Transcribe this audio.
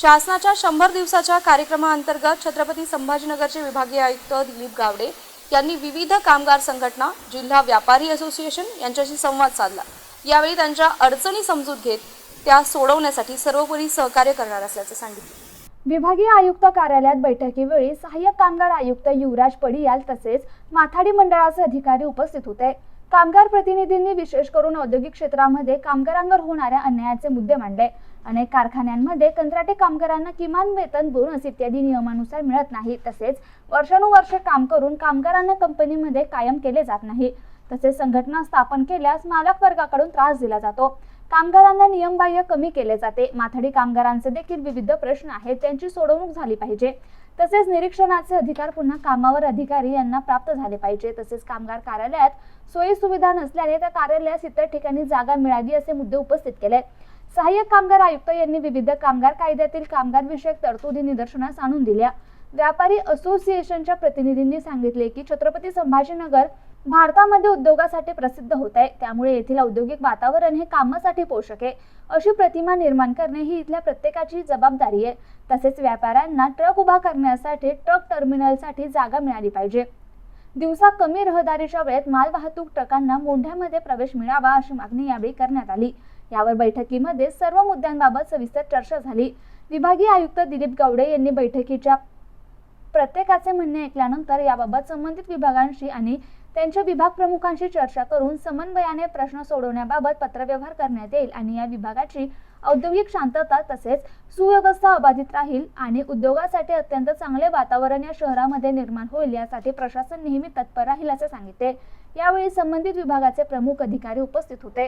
शासनाच्या शंभर दिवसाच्या कार्यक्रमाअंतर्गत छत्रपती संभाजीनगरचे विभागीय आयुक्त दिलीप गावडे यांनी विविध कामगार संघटना जिल्हा व्यापारी असोसिएशन यांच्याशी संवाद साधला. यावेळी त्यांच्या अडचणी समजूत घेत त्या सोडवण्यासाठी सर्वोपरी सहकार्य करणार असल्याचं सांगितलं. विभागीय आयुक्त कार्यालयात बैठकीवेळी सहाय्यक कामगार आयुक्त युवराज पडियाल तसेच माथाडी मंडळाचे अधिकारी उपस्थित होते. कामगार प्रतिनिधींनी विशेष करून औद्योगिक क्षेत्रामध्ये कामगारांवर होणाऱ्या अन्यायाचे मुद्दे मांडले. अनेक कारखान्यांमध्ये कंत्राटी कामगारांना किमान वेतन बोनस इत्यादी नियमानुसार मिळत नाही. तसेच वर्षानुवर्ष काम करून कामगारांना कंपनीमध्ये कायम केले जात नाही. तसेच संघटना स्थापन केल्यास मालक वर्गाकडून त्रास दिला जातो. कामगारांना नियमबाह्य कमी केले जाते. माथाडी कामगारांचे देखील विविध प्रश्न आहेत. त्यांची सोडवणूक झाली पाहिजे. तसेच निरीक्षणाचे अधिकार पुन्हा कामावर अधिकारी यांना प्राप्त झाले पाहिजे. तसेच कामगार कार्यालयात सोयी सुविधा नसल्याने त्या कार्यालयास इतर ठिकाणी जागा मिळावी असे मुद्दे उपस्थित केले. सहाय्यक कामगार आयुक्त यांनी विविध कामगार कायद्यातील कामगार विषयक तरतुदी निदर्शनास आणून दिल्या. व्यापारी असोसिएशनच्या प्रतिनिधींनी सांगितले की छत्रपती संभाजीनगर भारतामध्ये उद्योगासाठी प्रसिद्ध होत आहे. त्यामुळे येथील औद्योगिक वातावरण हे कामासाठी पोषक आहे. अशी प्रतिमा निर्माण करणे ही इथल्या प्रत्येकाची जबाबदारी आहे. तसेच व्यापाऱ्यांना ट्रक उभा करण्यासाठी ट्रक टर्मिनलसाठी जागा मिळाली पाहिजे. दिवसा कमी रहदारीच्या वेळेत मालवाहतूक ट्रकांना मोंढ्यामध्ये प्रवेश मिळावा अशी मागणी यावेळी करण्यात आली. यावर बैठकीमध्ये सर्व मुद्द्यांबाबत सविस्तर चर्चा झाली. विभागीय आयुक्त दिलीप गावडे यांनी बैठकीच्या प्रत्येकाचे म्हणणे ऐकल्यानंतर याबाबत संबंधित विभागांशी आणि त्यांच्या विभाग प्रमुखांशी चर्चा करून समन्वयाने प्रश्न सोडवण्याबाबत पत्रव्यवहार करण्यात येईल आणि या विभागाची औद्योगिक शांतता तसेच सुव्यवस्था अबाधित राहील आणि उद्योगासाठी अत्यंत चांगले वातावरण या शहरामध्ये निर्माण होईल यासाठी प्रशासन नेहमी तत्पर राहील असे सांगितले. यावेळी संबंधित विभागाचे प्रमुख अधिकारी उपस्थित होते.